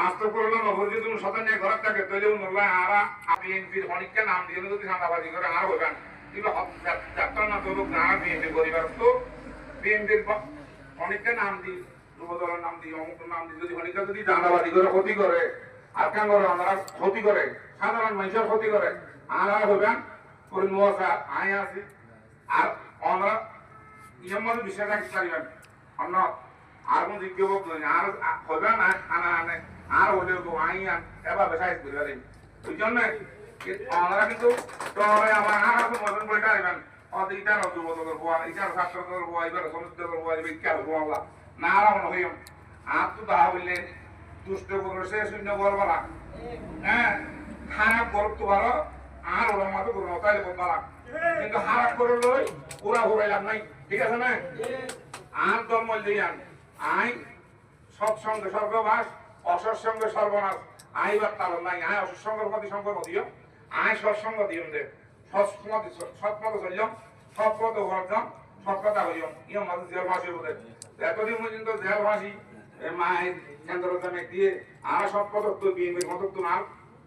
আস্ত করলে নভর যদি তুমি নিয়ে ঘরে থাকে তাহলে ওনারা আর এমপির অনেকটা নাম দিয়ে যদি সান্দাবাজি করে, আর হইবেন যাত্রা না তো না বিএনপি পরিবার তো বিএনপির অনেকটা নাম দিই, যুবদলের নাম দিই অমুক নাম দিই, যদি অনেকটা যদি দাঁড়াবাদি করে, ক্ষতি করে, আর কেন করে আমরা ক্ষতি করে, সাধারণ মানুষের ক্ষতি করে, আর আর নোয়াশা আয় আছি। আর আমরা পারিবেন অন্য আর কোন দিক দেবো আর হবে না আনা আনে। আর হলে আই আন এবার বেসাইজ করে পারি ওই জন্য আমরা কিন্তু তবে আমার আর আছে মতন করে পারিবেন অদি ইটার যুবদলের হওয়া ইটার ছাত্রদলের হওয়া এবার সমিতিদলের হওয়া এবার ইচ্ছা হব আল্লাহ। না আর মনে হইম আর তো তাহা বললে দুষ্ট করে সে শূন্য করব না। হ্যাঁ খারাপ করব তো ভালো আর ওরা মাতো করব তাইলে বলব না। কিন্তু খারাপ করে লই পুরা ঘুরাইলাম নাই। ঠিক আছে না? আর ধর্ম দিয়ান আই সৎসঙ্গে স্বর্গবাস অসৎসঙ্গে সর্বনাশ। আইবার তাল নাই আয় অসৎসঙ্গের প্রতি সঙ্গ দিও আয় সৎসঙ্গ দিও দে সৎমত সৎমত চলিম সৎপথ বর্ধম সৎকথা হইম ইয়ে মাঝে জেল ভাসি বোধে এতদিন পর্যন্ত জেল ভাসি মায়ের কেন্দ্র জমে দিয়ে আর সৎপথ তো বিএনপির মত তোমার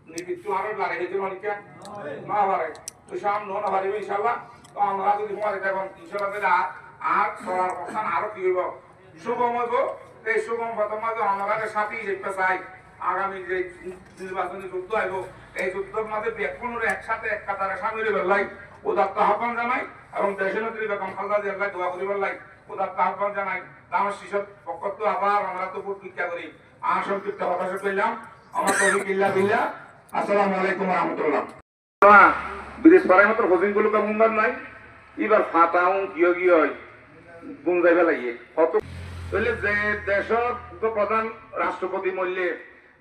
নিবৃত্ত আরও লাগে হয়েছিল অনেকে না পারে তুই সাম নো না পারিবে ইনশাল্লাহ তো আমরা যদি তোমার দেখুন ইনশাল্লাহ আর আর চলার কথা আরও কি হইব? শুভমত এই শুভম প্রথমত আমাদের সাথেই দেখতে চাই। আগামী যে নির্বাচনী যুদ্ধ আইব এই যুদ্ধের মধ্যে ব্যাকুণের একসাথে এক কাতারে সামিল বেলাই উদাত্ত আহ্বান জানাই এবং দেশের নেত্রী বেগম খালদা জিয়ার দোয়া করি বেলাই উদাত্ত আহ্বান জানাই। আমার শিশু পক্ষ আবার আমরা তো প্রতিজ্ঞা করি। আর সংক্ষিপ্ত হতাশা করলাম। আমার তবি কিল্লা বিল্লা। আসসালামু আলাইকুম রহমতুল্লাহ। বিদেশ পাড়ায় মাত্র হোসিনগুলো মুন্দার নাই এবার ফাটাও কিয় কি হয় ফেলাইয়ে। কত তাহলে যে দেশর তো প্রধান রাষ্ট্রপতি মূল্যে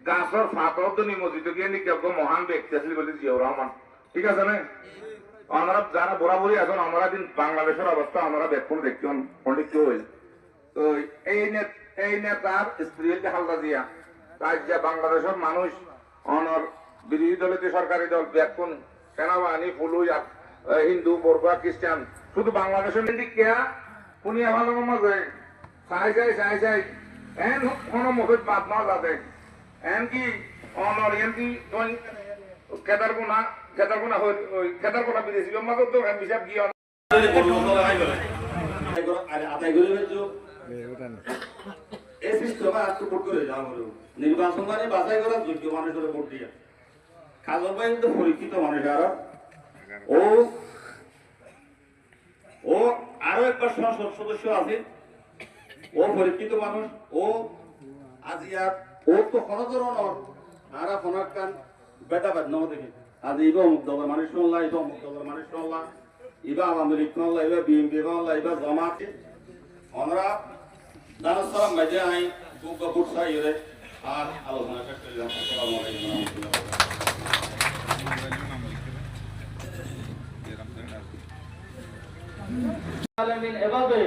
গাছর ফাটর নিমজিত গিয়ে নি কেউ মহান ব্যক্তি আছিল বলে জিয়াউর রহমান ঠিক আছে না? আমরা যারা বরাবরই এখন আমরা দিন বাংলাদেশের অবস্থা আমরা দেখুন দেখি অনেক কেউ হইল তো এই এই নেতার স্ত্রী হালদা জিয়া। তাই যে বাংলাদেশের মানুষ অনর বিরোধী দলের যে সরকারি দল ব্যাকুন সেনাবাহিনী আর, হিন্দু বরবা খ্রিস্টান শুধু বাংলাদেশের দিক কেয়া? উনি ভালো মাঝে চাই চাই চাই চাই। এন কোনো মুখে বাদ না যাতে এন কি অনর এন কি কেদারগুনা কেদারগুনা ওই কেদারগুনা বিদেশি। তো এম হিসাব গিয়ে নির্বাচন মানে বাছাই করা যোগ্য মানুষের ভোট দিয়া। কাজল ভাই কিন্তু পরিচিত মানুষ আরও ও ও আরও একবার সংসদ সদস্য আছে ও পরিচিত মানুষ, ও আজিয়া ও তো কোনো ধরনের আর ফোনার কান বেটা বেদ নম দেখি। আজ ইবা অমুক দলের মানুষ শুনলা ইবা অমুক দলের মানুষ শুনলা ইবা আওয়ামী লীগ শুনলা ইবা বিএনপি শুনলা ইবা জমাত। আমরা দারুস সালাম মাঝে আই বুক বুট সাইরে আর আলোচনা করলাম আসসালামু আলাইকুম এভাবে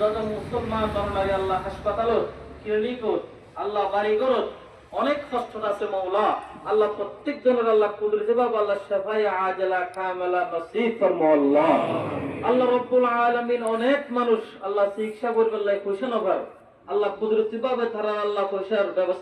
যত মুসলমান বাংলায় আল্লাহ হাসপাতালত ক্লিনিকত আল্লাহ বাড়িঘরত অনেক কষ্ট আছে মৌলা আল্লাহ প্রত্যেক জনের আল্লাহ কুদরত বাবা আল্লাহ শেফাই আজলা কামেলা নসিব ফরমা আল্লাহ। রব্বুল আলামিন অনেক মানুষ আল্লাহ চিকিৎসা করবে আল্লাহ খুশি নভার আল্লাহ কুদরে ভাবে তারা আল্লাহ পয়সার ব্যবস্থা